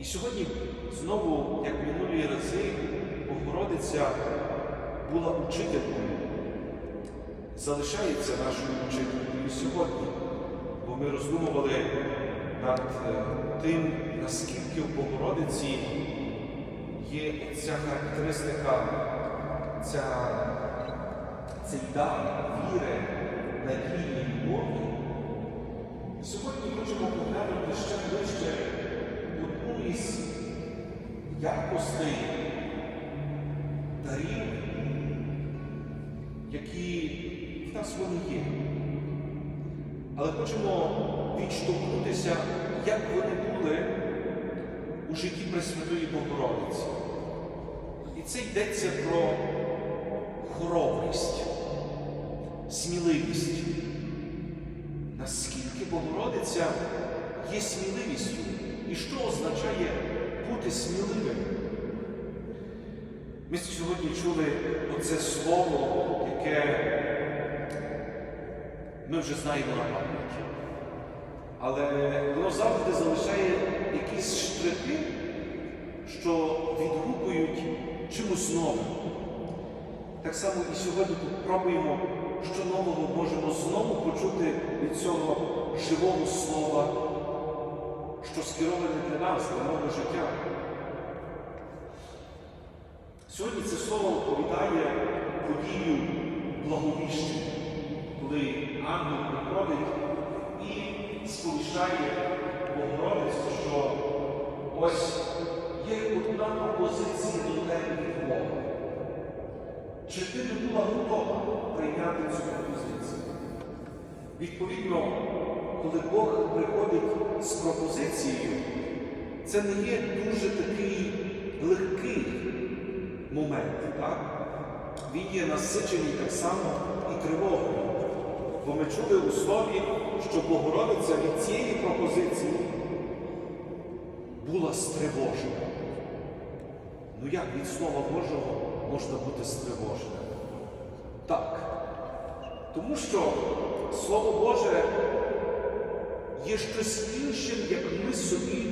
І сьогодні знову, як минулі рази, Богородиця була учителькою, залишається нашою учителькою сьогодні, бо ми роздумували над е, тим, наскільки в Богородиці є ця характеристика, ця, цей дар віри, надії, любові. Якостей дарів, які в нас вони є. Але хочемо відштовхнутися, як вони були у житті Пресвятої Богородиці. І це йдеться про хоробрість, сміливість. Наскільки Богородиця є сміливістю і що означає бути сміливим? Ми сьогодні чули оце слово, яке ми вже знаємо на пам'ять. Але воно завжди залишає якісь штрихи, що відгукують чимось новим. Так само і сьогодні пробуємо, що нового можемо знову почути від цього живого слова, що скероване для нас, для нового життя. Сьогодні це слово оповідає подію благовіщення, коли ангел приходить і сповіщає Богородицю, що ось є одна пропозиція до тебе від Бога. Чи ти не була готова прийняти цю пропозицію? Відповідно, коли Бог приходить з пропозицією, це не є дуже такий легкий момент. Так? Він є насичений так само і тривогою. Бо ми чули у слові, що Богородиця від цієї пропозиції була стривожена. Ну як від Слова Божого можна бути стривоженим? Так. Тому що Слово Боже є щось іншим, як ми собі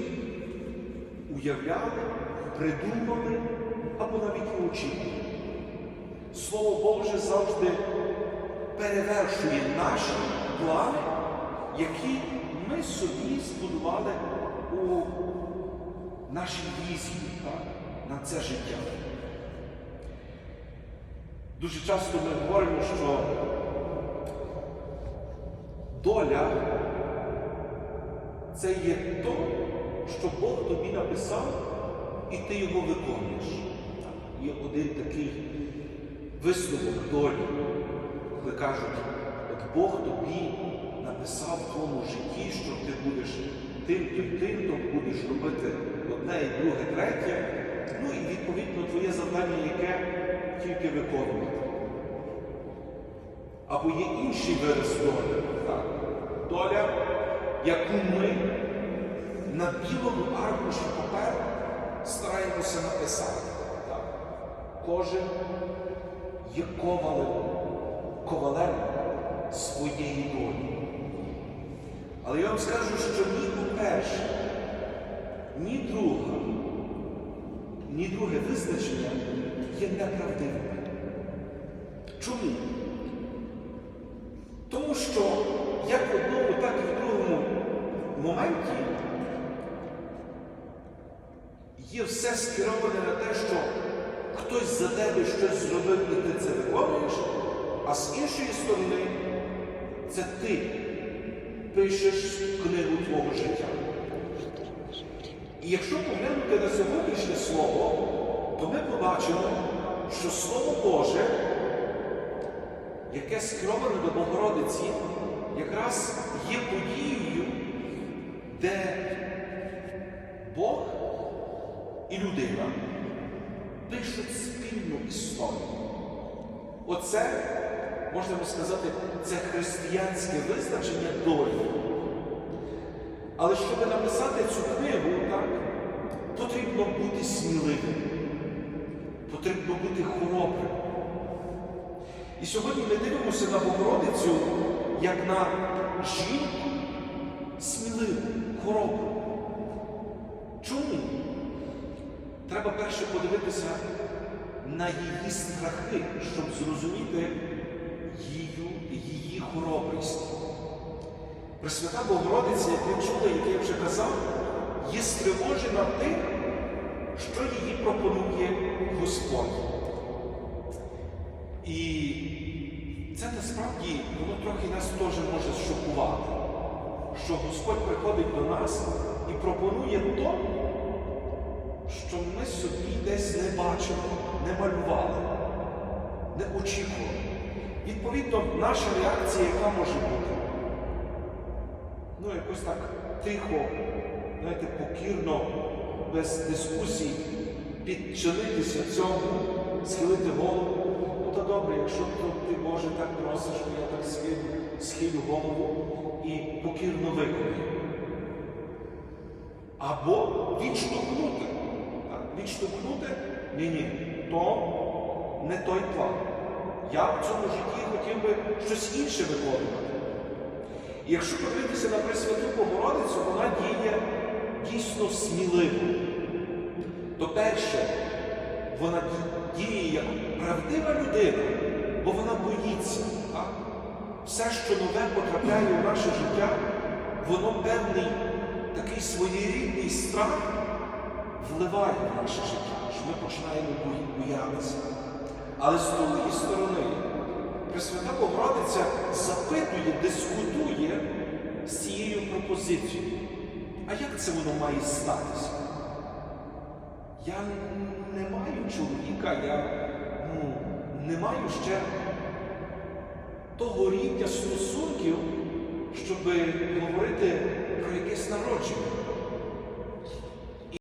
уявляли, придумали або навіть і очікували. Слово Боже завжди перевершує наші плани, які ми собі збудували у нашій візії на це життя. Дуже часто ми говоримо, що доля це є то, що Бог тобі написав, і ти його виконуєш. Є один такий висновок долі, коли кажуть, от Бог тобі написав в твоєму житті, що ти будеш тим, тим, тим, то будеш робити одне і друге, третє. Ну і відповідно твоє завдання, яке тільки виконувати. Або є інший вираз долі. Так. Доля, яку ми на білому аркуші паперу стараємося написати. Так. Кожен є ковалем, ковалем своєї долі. Але я вам скажу, що ні перше, ні друга, ні друге визначення є неправдивими. Чому? Тому що моменті є все скероване на те, що хтось за тебе щось зробив і ти це виконуєш, а з іншої сторони це ти пишеш книгу твого життя. І якщо поглянути на сьогоднішнє слово, то ми побачимо, що Слово Боже, яке скероване до Богородиці, якраз є подією, де Бог і людина пишуть спільну історію. Оце, можна сказати, це християнське визначення долі. Але щоб написати цю книгу, так, потрібно бути сміливим, потрібно бути хоробрим. І сьогодні ми дивимося на Богородицю як на жінку сміливу, хоробру. Чому? треба перше подивитися на її страхи, щоб зрозуміти її хоробрість. Пресвята Богородиця, як ви чули, як я вже казав, є стривожена тим, що її пропонує Господь. І це насправді воно трохи нас теж може шокувати, що Господь приходить до нас і пропонує то, що ми собі десь не бачили, не малювали, не очікували. Відповідно, наша реакція, яка може бути? Ну, якось так тихо, знаєте, покірно, без дискусій, підчинитися цьому, схилити голову. Ну, то добре, якщо ти, Боже, так просиш, то я так схилю, голову і покірно виконаю. Або відштовхнути. Відштовхнути ні-ні, то не той план. Я в цьому житті хотів би щось інше виконувати. І якщо подивитися на Пресвяту Богородицю, вона діє дійсно сміливо. То перше, вона діє як правдива людина, бо вона боїться. Так? Все, що нове потрапляє в наше життя, воно певний такий своєрідний страх вливає в наше життя, що ми починаємо боятися. Але з другої сторони, Пресвята Богородиця запитує, дискутує з цією пропозицією. А як це воно має статися? Я не маю чоловіка, я ну, не маю ще того рівня стосунків, щоб говорити про якесь народження.